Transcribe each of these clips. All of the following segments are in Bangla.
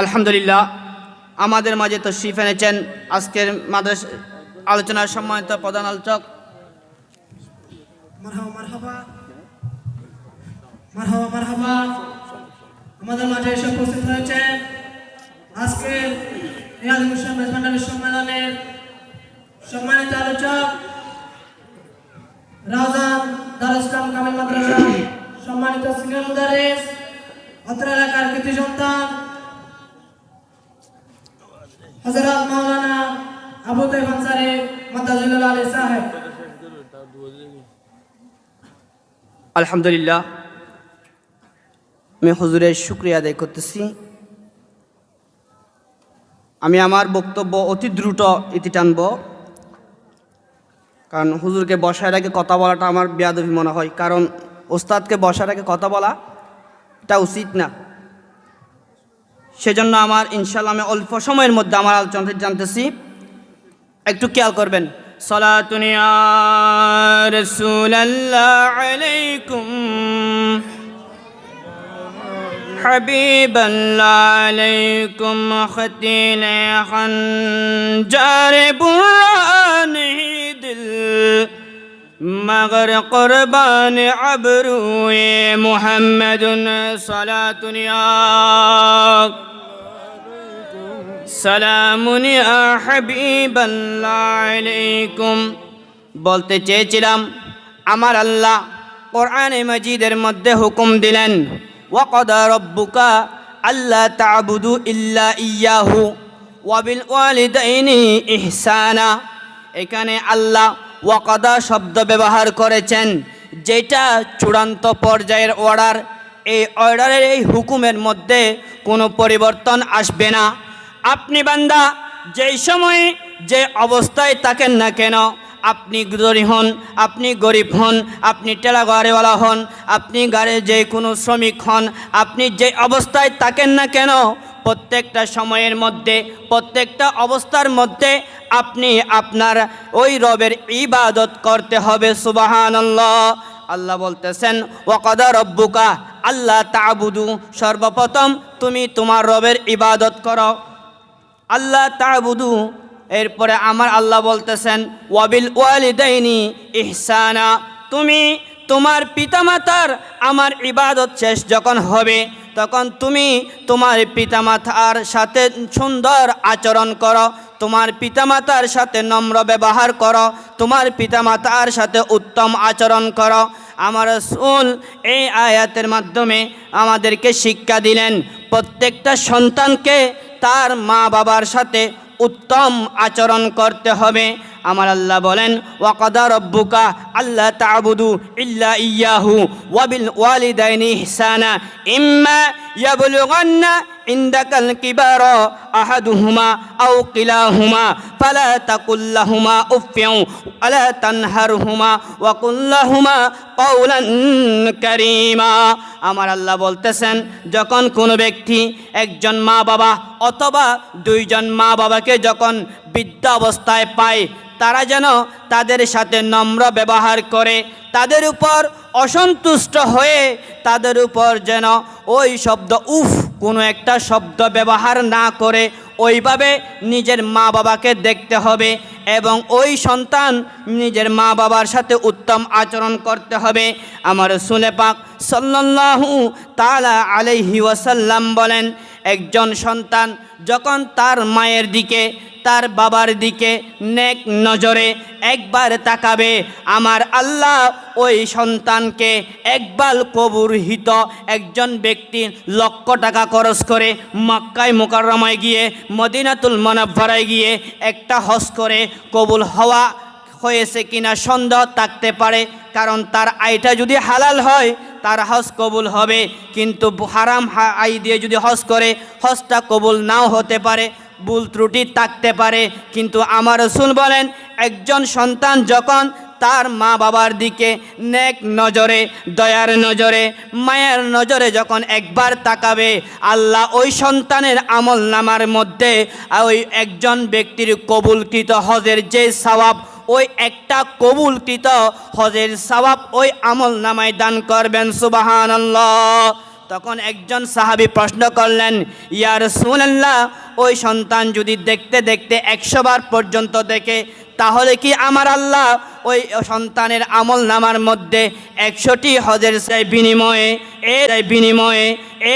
আলহামদুলিল্লাহ, আমাদের মাঝে তো শিফ এনেছেন আজকের মাদ্রাস আলোচনার সম্মানিত প্রধান আলোচক। আমাদের মাঝে এসে উপস্থিত হয়েছেন আজকে এই সম্মেলনের সম্মানিত আলোচক রাজান দার ইসলাম কামিল মাদ্রাসা সম্মানিত সিনিয়র মুদারিস, অত্র এলাকার কৃতি সন্তান হজরত মাওলানা আবু তাইব আনসারি মাদ্দাজুল্লাহ আলী সাহেব। আলহামদুলিল্লাহ। আমি হুজুরের শুক্রিয়া আদায় করতেছি। আমি আমার বক্তব্য অতি দ্রুত ইতি টানব। কারণ হুজুরকে বসায় রেখে কথা বলাটা আমার বেয়াদবি মনে হয়। কারণ ওস্তাদকে বসায় রেখে কথা বলা এটা উচিত না। সেজন্য আমার ইনশাল্লাহ আমি অল্প সময়ের মধ্যে আমার আলোচনাটি জানতেছি একটু খেয়াল করবেন সলাতুনিয়া রসুলাল্লাহ আলাইকুম حبيب الله عليكم ختين خنجر بران مغر قربان عبرو محمد صلاة يا সালামুন ইয়া হাবিবাল্লাহ আলাইকুম বলতে চেয়েছিলাম আমার আল্লাহ কোরআনে মাজিদের মধ্যে হুকুম দিলেন ওয়াকদা রব্বুকা আল্লাহ তাবুদু ইল্লা ইয়াহু ওয়াবিল ওয়ালিদাইনি ইহসানা এখানে আল্লাহ ওয়াকদা শব্দ ব্যবহার করেছেন, যেটা চূড়ান্ত পর্যায়ের অর্ডার এই অর্ডারের এই হুকুমের মধ্যে কোনো পরিবর্তন আসবে না। আপনি বান্দা, যেই সময়ে যে অবস্থায় থাকেন না কেন, আপনি গরিব হন, আপনি গরিব হন, আপনি টেলা গাড়িওয়ালা হন, আপনি গাড়ির যে কোনো শ্রমিক হন, আপনি যে অবস্থায় থাকেন না কেন প্রত্যেকটা সময়ের মধ্যে, প্রত্যেকটা অবস্থার মধ্যে আপনি আপনার ওই রবের ইবাদত করতে হবে সুবাহান আল্লাহ বলতেছেন, ওয়াকদা রব্বুকা আল্লাহ তাবুদু। সর্বপ্রথম তুমি তোমার রবের ইবাদত করো। আল্লাহ তাবুদু। এরপরে আমার আল্লাহ বলতেছেন ওয়াবিল ওয়ালিদাইনি ইহসানা। তুমি তোমার পিতামাতার আমার ইবাদত শেষ যখন হবে, তখন তুমি তোমার পিতামাতার সাথে সুন্দর আচরণ করো, তোমার পিতামাতার সাথে নম্র ব্যবহার করো, তোমার পিতামাতার সাথে উত্তম আচরণ করো। আমার সুল এই আয়াতের মাধ্যমে আমাদেরকে শিক্ষা দিলেন, প্রত্যেকটা সন্তানকে তার মা বাবার সাথে উত্তম আচরণ করতে হবে। আমার আল্লাহ বলেন, ওয়াকদা রব্বুকা আল্লাহ তাবুদু ইল্লা ইয়াহু ওয়াবিল ওয়ালিদাইনি ইহসানা ইম্মা ইয়াবলুগান্না ইনদাকাল কিবারা আহাদুহুমা আও কিলাহুমা ফালা তাকুল লাহুমা উফিউ ওয়ালা তানহারহুমা ওয়া কুল লাহুমা কওলান কারীমা। আমার আল্লাহ বলতেছেন, যখন কোনো ব্যক্তি একজন মা বাবা অথবা দুইজন মা বাবাকে যখন বৃদ্ধ অবস্থায় পায় তারা যেন তাদের সাথে নম্র ব্যবহার করে, তাদের উপর অসন্তুষ্ট হয়ে, তাদের উপর যেন ওই শব্দ উফ কোনো একটা শব্দ ব্যবহার না করে, ওইভাবে নিজের মা বাবাকে দেখতে হবে এবং ওই সন্তান নিজের মা বাবার সাথে উত্তম আচরণ করতে হবে। আমার শুনে পাক সাল্লাল্লাহু তালা আলাইহি ওয়াসাল্লাম বলেন, একজন সন্তান যখন তার মায়ের দিকে তার বাবার দিকে নেক নজরে একবার তাকাবে। আমার আল্লাহ ওই সন্তানকে একবার কবুরহিত একজন ব্যক্তি লক্ষ টাকা খরচ করে মক্কায় মোকাররমায় গিয়ে, মদিনাতুল মনাভরায় গিয়ে একটা হজ করে কবুল হওয়া হয়েছে কিনা সন্দেহ থাকতে পারে। কারণ তার আয়টা যদি হালাল হয়, তার হজ কবুল হবে। কিন্তু হারাম আই দিয়ে যদি হজ করে, হজটা কবুল নাও হতে পারে। ভুল ত্রুটি থাকতে পারে। কিন্তু আমার রসুল বলেন, একজন সন্তান যখন তার মা বাবার দিকে নেক নজরে, দয়ার নজরে, মায়ের নজরে যখন একবার তাকাবে, আল্লাহ ওই সন্তানের আমল নামার মধ্যে ওই একজন ব্যক্তির কবুলকৃত হজের যে সওয়াব, ওই একটা কবুলকৃত হজের সওয়াব ওই আমল নামায় দান করবেন সুবাহান তখন একজন সাহাবী প্রশ্ন করলেন ইয়ার রাসূলুল্লাহ ওই সন্তান যদি দেখতে দেখতে একশো বার পর্যন্ত দেখে, তাহলে কি আমার আল্লাহ ওই সন্তানের আমল নামার মধ্যে একশোটি হজের সেই বিনিময়ে, এর বিনিময়ে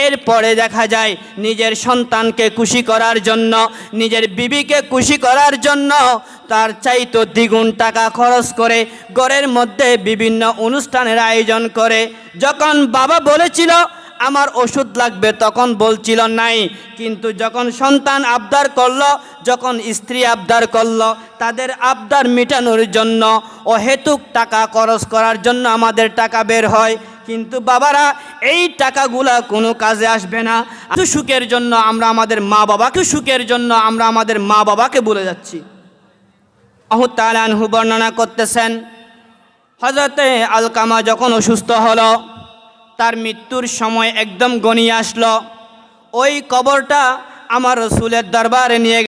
এরপরে দেখা যায় নিজের সন্তানকে খুশি করার জন্য, নিজের বিবিকে খুশি করার জন্য তার চাইতো দ্বিগুণ টাকা খরচ করে ঘরের মধ্যে বিভিন্ন অনুষ্ঠানের আয়োজন করে। যখন বাবা বলেছিল আমার ওষুধ লাগবে তখন বলছিল নাই। কিন্তু যখন সন্তান আবদার করল, যখন স্ত্রী আবদার করল, তাদের আবদার মেটানোর জন্য অহেতুক টাকা খরচ করার জন্য আমাদের টাকা বের হয়। কিন্তু বাবারা, এই টাকাগুলা কোনো কাজে আসবে না। একটু সুখের জন্য আমরা আমাদের মা বাবাকে, সুখের জন্য আমরা আমাদের মা বাবাকে বলে যাচ্ছি। আহতালানহু বর্ণনা করতেছেন হজরতে আলকামা যখন অসুস্থ হলো তার মৃত্যুর সময় একদম গনিয়ে আসলো। ওই কবরটা আমার রসুলের দরবারে নিয়ে